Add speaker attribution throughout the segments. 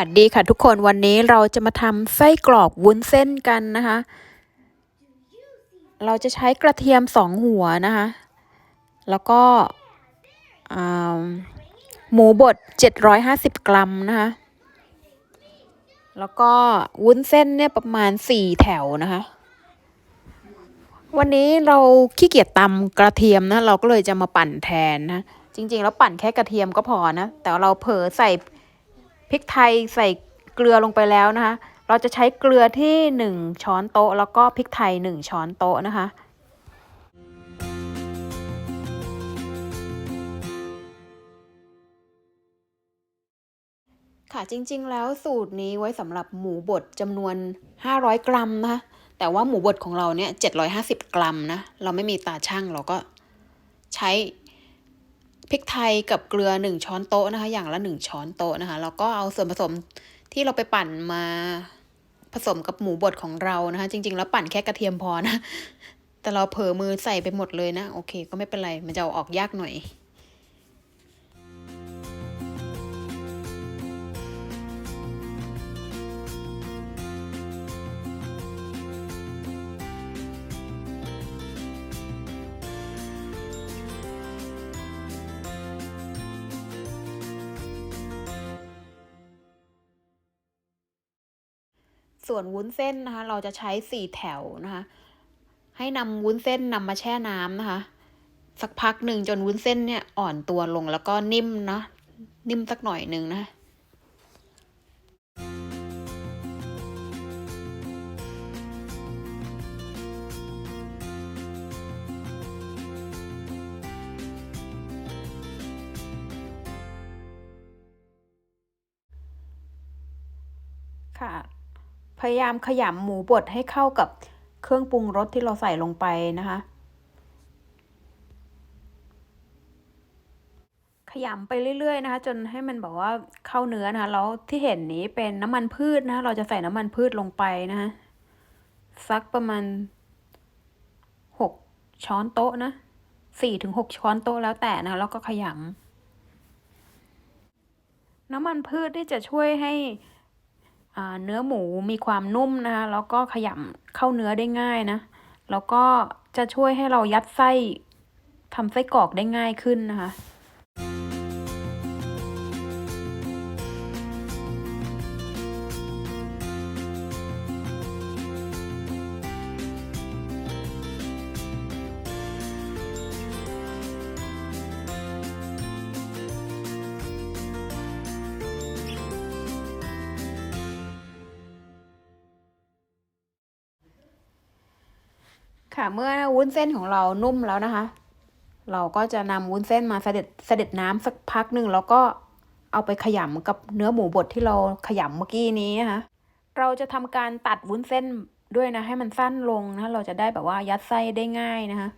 Speaker 1: สวัสดีค่ะทุกคนวันนี้เราจะมาทำไส้กรอกวุ้นเส้นกันนะคะ เราจะใช้กระเทียมสองหัวนะคะ แล้วก็หมูบด 750 กรัมนะคะ แล้วก็วุ้นเส้นเนี่ยประมาณ 4 แถวนะคะ วันนี้เราขี้เกียจตำกระเทียมนะ เราก็เลยจะมาปั่นแทนนะ จริง ๆ แล้วปั่นแค่กระเทียมก็พอนะ แต่เราเผลอใส่ พริกไทยใส่เกลือลงไปแล้วนะคะ เราจะใช้เกลือที่ 1 ช้อนโต๊ะ แล้วก็พริกไทย 1 ช้อนโต๊ะนะคะค่ะจริงๆ แล้วสูตรนี้ไว้สำหรับหมูบดจำนวน 500 กรัมนะแต่ว่าหมูบดของเราเนี่ย750 กรัมนะเราไม่มีตาช่างเราก็ใช้ พริกไทยกับเกลือ 1 ช้อนโต๊ะนะคะ อย่างละ 1 ช้อนโต๊ะนะคะ แล้วก็เอาส่วนผสมที่เราไปปั่นมาผสมกับหมูบดของเรานะคะ จริง ๆ แล้วปั่นแค่กระเทียมพอนะ แต่เราเผลอมือใส่ไปหมดเลยนะ โอเค ก็ไม่เป็นไร มันจะอออกยากหน่อย ส่วนวุ้นเส้นนะคะ เราจะใช้สี่แถวนะคะ ให้นำวุ้นเส้นนำมาแช่น้ำนะคะ สักพักหนึ่งจนวุ้นเส้นเนี่ยอ่อนตัวลงแล้วก็นิ่มนะ นิ่มสักหน่อยหนึ่งนะะ ยายามขยำหมูบดให้เข้ากับเครื่องปรุงรสที่เราใส่ลงไปนะคะ ขยำไปเรื่อยๆนะคะ จนให้มันแบบว่าเข้าเนื้อนะคะแล้วที่เห็นนี้เป็นน้ำมันพืชนะคะเราจะใส่น้ำมันพืชลงไปนะคะสักประมาณหกช้อนโต๊ะนะสี่ถึงหกช้อนโต๊ะแล้วแต่นะคะแล้วก็ขยำน้ำมันพืชที่จะช่วยให้ เนื้อหมูมีความนุ่มนะคะแล้วก็ขยำเข้าเนื้อได้ง่ายนะ แล้วก็จะช่วยให้เรายัดไส้ทำไส้กรอกได้ง่ายขึ้นนะคะ ค่ะ เมื่อวุ้นเส้นของเรานุ่มแล้วนะคะ เราก็จะนำวุ้นเส้นมาเสด็จเสด็จน้ำสักพักหนึ่งแล้วก็เอาไปขยำกับเนื้อหมูบดที่เราขยำเมื่อกี้นี้นะคะ เราจะทำการตัดวุ้นเส้นด้วยนะ ให้มันสั้นลงนะ เราจะได้แบบว่ายัดไส้ได้ง่ายนะคะ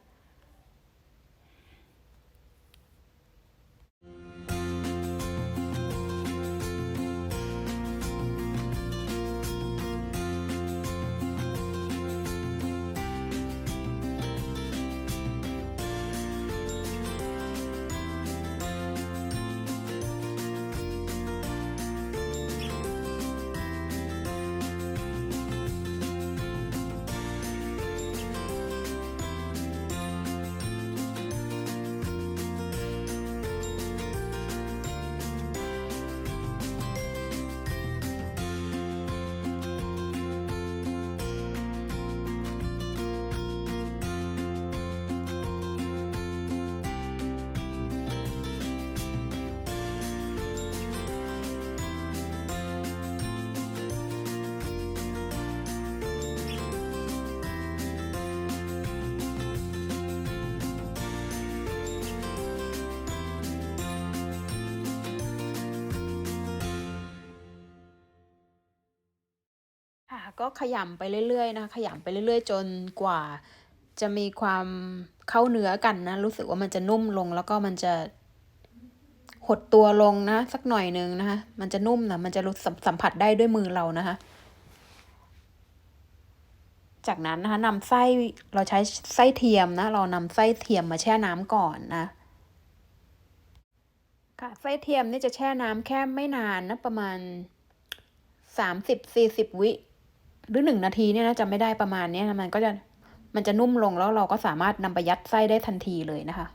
Speaker 1: ค่ะก็ขยำไปเรื่อยๆนะคะขยำไปเรื่อยๆ จนกว่าจะมีความเข้าเนื้อกันนะ รู้สึกว่ามันจะนุ่มลงแล้วก็มันจะหดตัวลงนะ สักหน่อยหนึ่งนะคะ มันจะนุ่มนะมันจะรู้สัมสัมผัสได้ด้วยมือเรานะคะ จากนั้นนะคะนำไส้เราใช้ไส้เทียมนะ เรานำไส้เทียมมาแช่น้ำก่อนนะค่ะไส้เทียมนี่จะแช่น้ำแค่ไม่นานนะประมาณสามสิบสี่สิบวิ หรือหนึ่งนาทีเนี่ยนะจะไม่ได้ประมาณเนี้ยนะมันก็จะมันจะนุ่มลงแล้วเราก็สามารถนำไปยัดไส้ได้ทันทีเลยนะคะ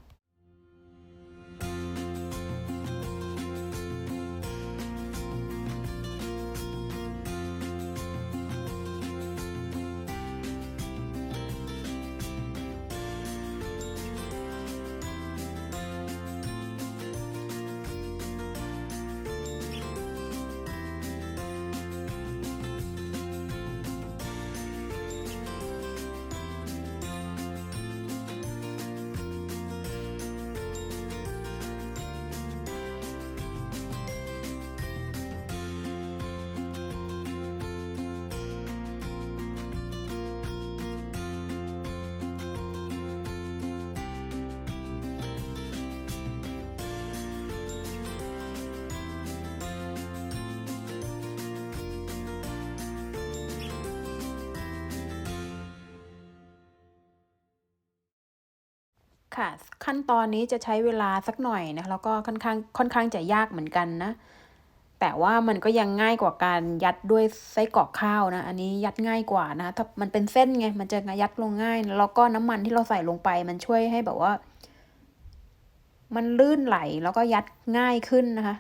Speaker 1: ค่ะ ขั้นตอนนี้จะใช้เวลาสักหน่อยนะแล้วก็ค่อนข้างค่อนข้างจะยากเหมือนกันนะ แต่ว่ามันก็ยังง่ายกว่าการยัดด้วยไส้กรอกข้าวนะ อันนี้ยัดง่ายกว่านะ ถ้ามันเป็นเส้นไง มันจะยัดลงง่าย แล้วก็น้ำมันที่เราใส่ลงไป มันช่วยให้แบบว่า มันลื่นไหลแล้วก็ยัดง่ายขึ้นนะคะ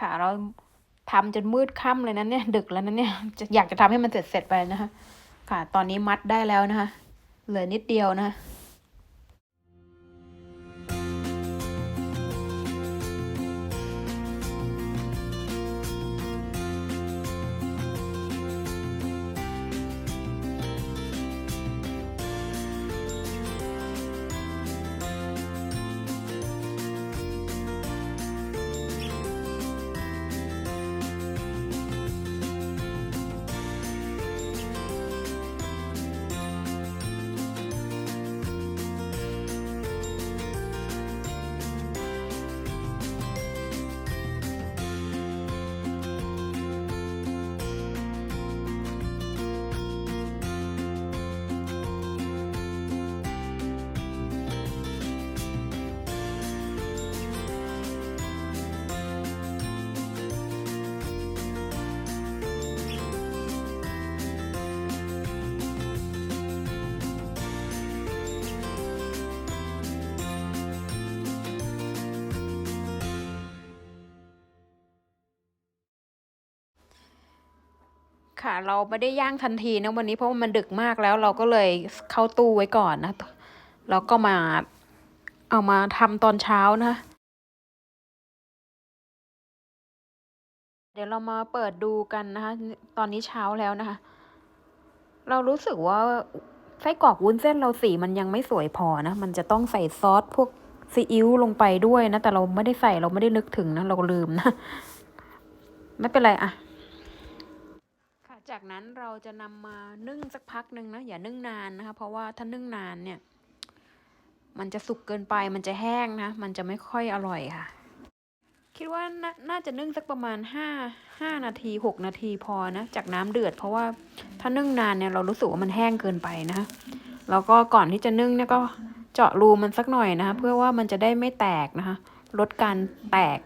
Speaker 1: ค่ะ เราทำจนมืดค่ำเลยนะเนี่ย ดึกแล้วนะเนี่ยอยากจะทำให้มันเสร็จเสร็จไปนะคะค่ะ ตอนนี้มัดได้แล้วนะคะ เหลือนิดเดียวนะคะ ค่ะ เราไม่ได้ย่างทันทีนะวันนี้เพราะว่ามันดึกมากแล้วเราก็เลยเข้าตู้ไว้ก่อนนะแล้วก็มาเอามาทำตอนเช้านะเดี๋ยวเรามาเปิดดูกันนะคะ ตอนนี้เช้าแล้วนะคะ เรารู้สึกว่าไส้กรอกวุ้นเส้นเราสีมันยังไม่สวยพอนะ มันจะต้องใส่ซอสพวกซีอิ๊วลงไปด้วยนะ แต่เราไม่ได้ใส่เราไม่ได้นึกถึงนะ เราลืมนะ ไม่เป็นไรอะ จากนั้นเราจะนำมานึ่งสักพักหนึ่งนะอย่านึ่งนานนะคะ เพราะว่าถ้านึ่งนานเนี่ย มันจะสุกเกินไปมันจะแห้งนะ มันจะไม่ค่อยอร่อยค่ะ คิดว่าน่าน่าจะนึ่งสักประมาณห้าห้านาทีหกนาทีพอนะ จากน้ำเดือด เพราะว่าถ้านึ่งนานเนี่ยเรารู้สึกว่ามันแห้งเกินไปนะคะแล้วก็ก่อนที่จะนึ่งเนี่ยก็เจาะรูมันสักหน่อยนะคะ เพื่อว่ามันจะได้ไม่แตกนะคะลดการแตก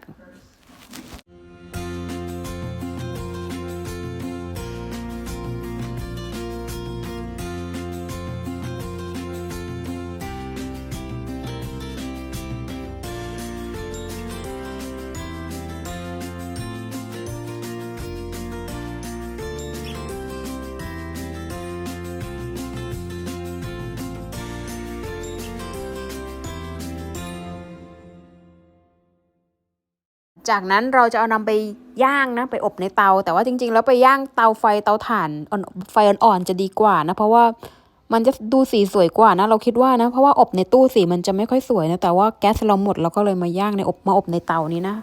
Speaker 1: จากนั้นเราจะเอานำไปย่างนะไปอบในเตา แต่ว่าจริง ๆ แล้วไปย่างเตาไฟเตาถ่านอ่อนไฟอ่อนๆจะดีกว่านะเพราะว่ามันจะดูสีสวยกว่านะเราคิดว่านะเพราะว่าอบในตู้สีมันจะไม่ค่อยสวยนะแต่ว่าแก๊สเราหมดเราก็เลยมาย่างในอบมาอบในเตานี้นะ